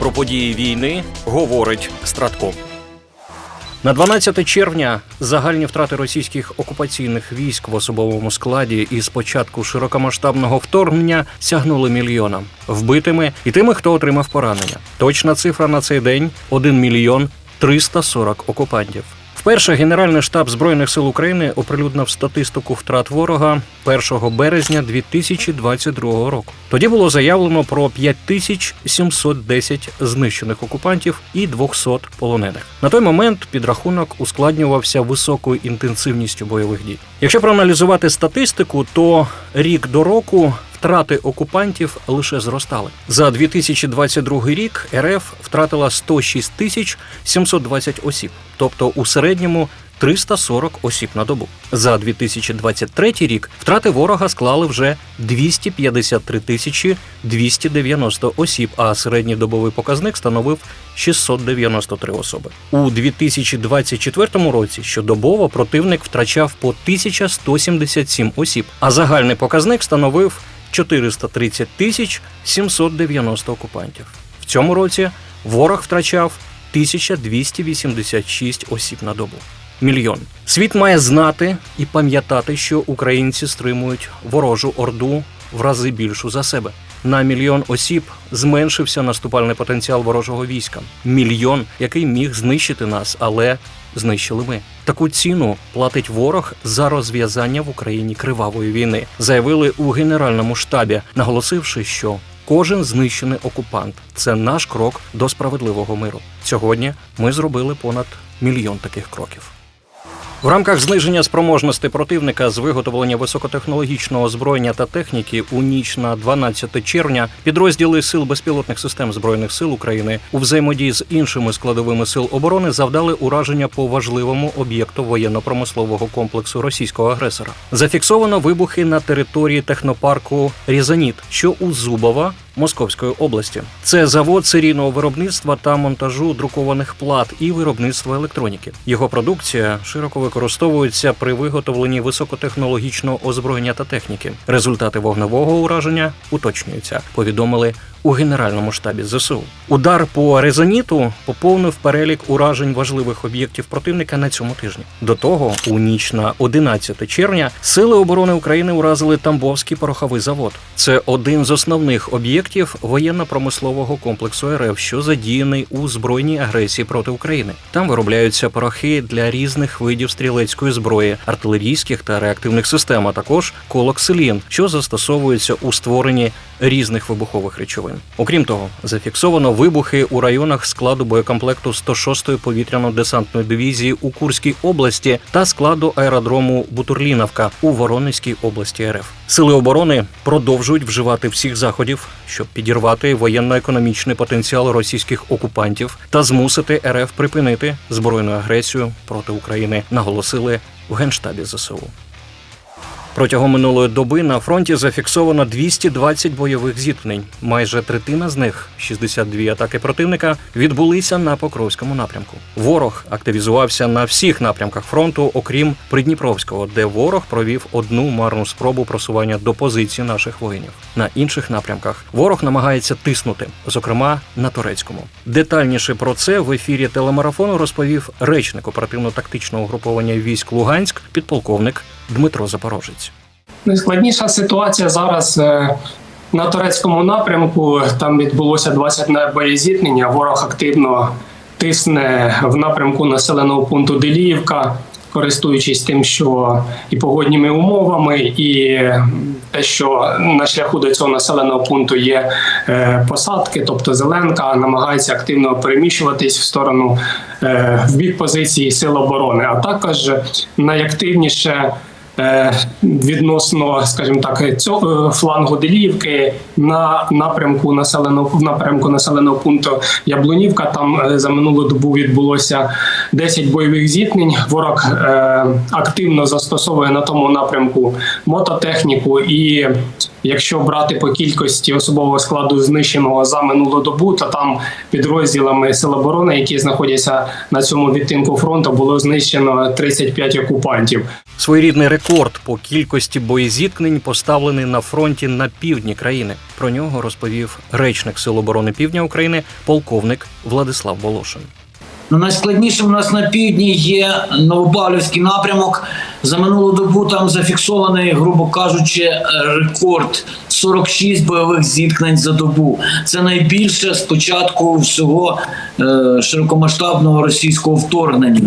Про події війни говорить Стратко. На 12 червня загальні втрати російських окупаційних військ в особовому складі із початку широкомасштабного вторгнення сягнули мільйона вбитими і тими, хто отримав поранення. Точна цифра на цей день 1 мільйон 340 окупантів. Вперше Генеральний штаб збройних сил України оприлюднив статистику втрат ворога 1 березня 2022 року. Тоді було заявлено про 5710 знищених окупантів і 200 полонених. На той момент підрахунок ускладнювався високою інтенсивністю бойових дій. Якщо проаналізувати статистику, то рік до року втрати окупантів лише зростали. За 2022 рік РФ втратила 106 тисяч 720 осіб, тобто у середньому 340 осіб на добу. За 2023 рік втрати ворога склали вже 253 тисячі 290 осіб, а середній добовий показник становив 693 особи. У 2024 році щодобово противник втрачав по 1177 осіб, а загальний показник становив 430 тисяч 790 окупантів. В цьому році ворог втрачав 1286 осіб на добу. Мільйон. Світ має знати і пам'ятати, що українці стримують ворожу орду в рази більшу за себе. На мільйон осіб зменшився наступальний потенціал ворожого війська. Мільйон, який міг знищити нас, але знищили ми. Таку ціну платить ворог за розв'язання в Україні кривавої війни, заявили у генеральному штабі, наголосивши, що кожен знищений окупант це наш крок до справедливого миру. Сьогодні ми зробили понад мільйон таких кроків. В рамках зниження спроможності противника з виготовлення високотехнологічного озброєння та техніки у ніч на 12 червня підрозділи сил безпілотних систем збройних сил України у взаємодії з іншими складовими сил оборони завдали ураження по важливому об'єкту воєнно-промислового комплексу російського агресора. Зафіксовано вибухи на території технопарку Різаніт, що у Зубова. Московської області це завод серійного виробництва та монтажу друкованих плат і виробництва електроніки. Його продукція широко використовується при виготовленні високотехнологічного озброєння та техніки. Результати вогневого ураження уточнюються. Повідомили у генеральному штабі ЗСУ. Удар по резоніту поповнив перелік уражень важливих об'єктів противника на цьому тижні. До того, у ніч на 11 червня, сили оборони України уразили Тамбовський пороховий завод. Це один з основних об'єктів воєнно-промислового комплексу РФ, що задіяний у збройній агресії проти України. Там виробляються порохи для різних видів стрілецької зброї, артилерійських та реактивних систем, а також колоксилін, що застосовується у створенні різних вибухових речовин. Окрім того, зафіксовано вибухи у районах складу боєкомплекту 106-ї повітряно-десантної дивізії у Курській області та складу аеродрому Бутурліновка у Воронезькій області РФ. Сили оборони продовжують вживати всіх заходів, щоб підірвати воєнно-економічний потенціал російських окупантів та змусити РФ припинити збройну агресію проти України, наголосили в генштабі ЗСУ. Протягом минулої доби на фронті зафіксовано 220 бойових зіткнень. Майже третина з них, 62 атаки противника, відбулися на Покровському напрямку. Ворог активізувався на всіх напрямках фронту, окрім Придніпровського, де ворог провів одну марну спробу просування до позицій наших воїнів. На інших напрямках ворог намагається тиснути, зокрема на турецькому. Детальніше про це в ефірі телемарафону розповів речник оперативно-тактичного угруповання військ Луганськ, підполковник Дмитро Запорожець. Найскладніша ситуація зараз е, на турецькому напрямку. Там відбулося 20 боєзіткнення. Ворог активно тисне в напрямку населеного пункту Деліївка, користуючись тим, що і погодніми умовами, і те, що на шляху до цього населеного пункту є е, посадки, тобто зеленка, намагається активно переміщуватись в сторону е, в бік позиції сил оборони, а також найактивніше. Е, відносно, скажімо так, цього флангу Деліївки на напрямку населеного в напрямку населеного пункту Яблунівка. Там е, за минулу добу відбулося 10 бойових зіткнень. Ворог е, активно застосовує на тому напрямку мототехніку. І якщо брати по кількості особового складу знищеного за минулу добу, то там підрозділами Сил оборони, які знаходяться на цьому відтинку фронту, було знищено 35 окупантів. Своєрідний рекорд рекорд по кількості боєзіткнень поставлений на фронті на півдні країни. Про нього розповів речник Сил оборони Півдня України, полковник Владислав Волошин. Ну, найскладнішим у нас на півдні є Новобавлівський напрямок. За минулу добу там зафіксований, грубо кажучи, рекорд 46 бойових зіткнень за добу. Це найбільше з початку всього е, широкомасштабного російського вторгнення.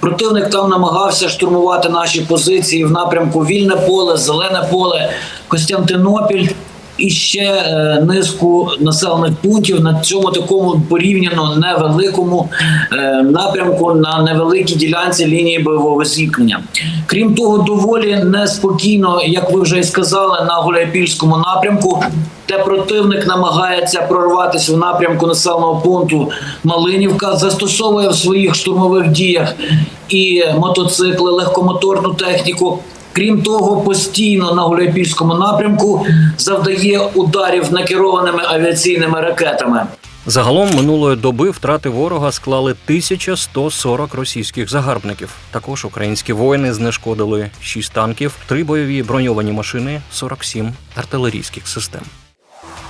Противник там намагався штурмувати наші позиції в напрямку Вільне поле, Зелене поле, Костянтинопіль. І ще е, низку населених пунктів на цьому такому порівняно невеликому е, напрямку на невеликій ділянці лінії бойового зіткнення. Крім того, доволі неспокійно, як ви вже й сказали, на Гуляйпільському напрямку, де противник намагається прорватися в напрямку населеного пункту Малинівка, застосовує в своїх штурмових діях і мотоцикли, легкомоторну техніку. Крім того, постійно на Гуляйпільському напрямку завдає ударів накерованими авіаційними ракетами. Загалом минулої доби втрати ворога склали 1140 російських загарбників. Також українські воїни знешкодили 6 танків, 3 бойові броньовані машини, 47 артилерійських систем.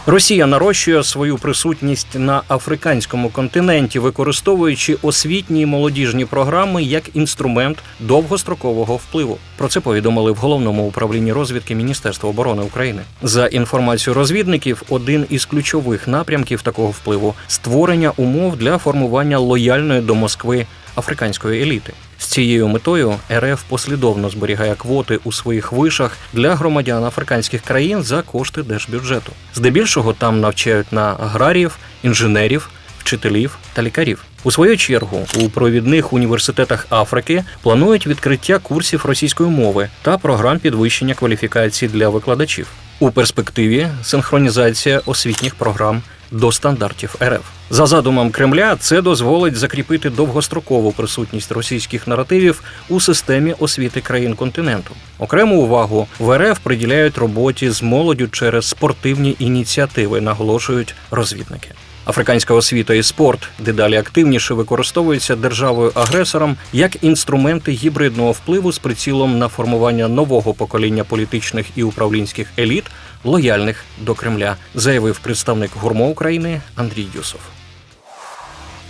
Росія нарощує свою присутність на африканському континенті, використовуючи освітні і молодіжні програми як інструмент довгострокового впливу. Про це повідомили в головному управлінні розвідки Міністерства оборони України. За інформацією розвідників, один із ключових напрямків такого впливу створення умов для формування лояльної до Москви африканської еліти. З цією метою РФ послідовно зберігає квоти у своїх вишах для громадян африканських країн за кошти держбюджету. Здебільшого там навчають на аграріїв, інженерів, вчителів та лікарів. У свою чергу у провідних університетах Африки планують відкриття курсів російської мови та програм підвищення кваліфікації для викладачів. У перспективі синхронізація освітніх програм до стандартів РФ. За задумом Кремля, це дозволить закріпити довгострокову присутність російських наративів у системі освіти країн континенту. Окрему увагу в РФ приділяють роботі з молоддю через спортивні ініціативи, наголошують розвідники. Африканська освіта і спорт дедалі активніше використовуються державою-агресором як інструменти гібридного впливу з прицілом на формування нового покоління політичних і управлінських еліт, лояльних до Кремля, заявив представник гурмо України Андрій Юсов.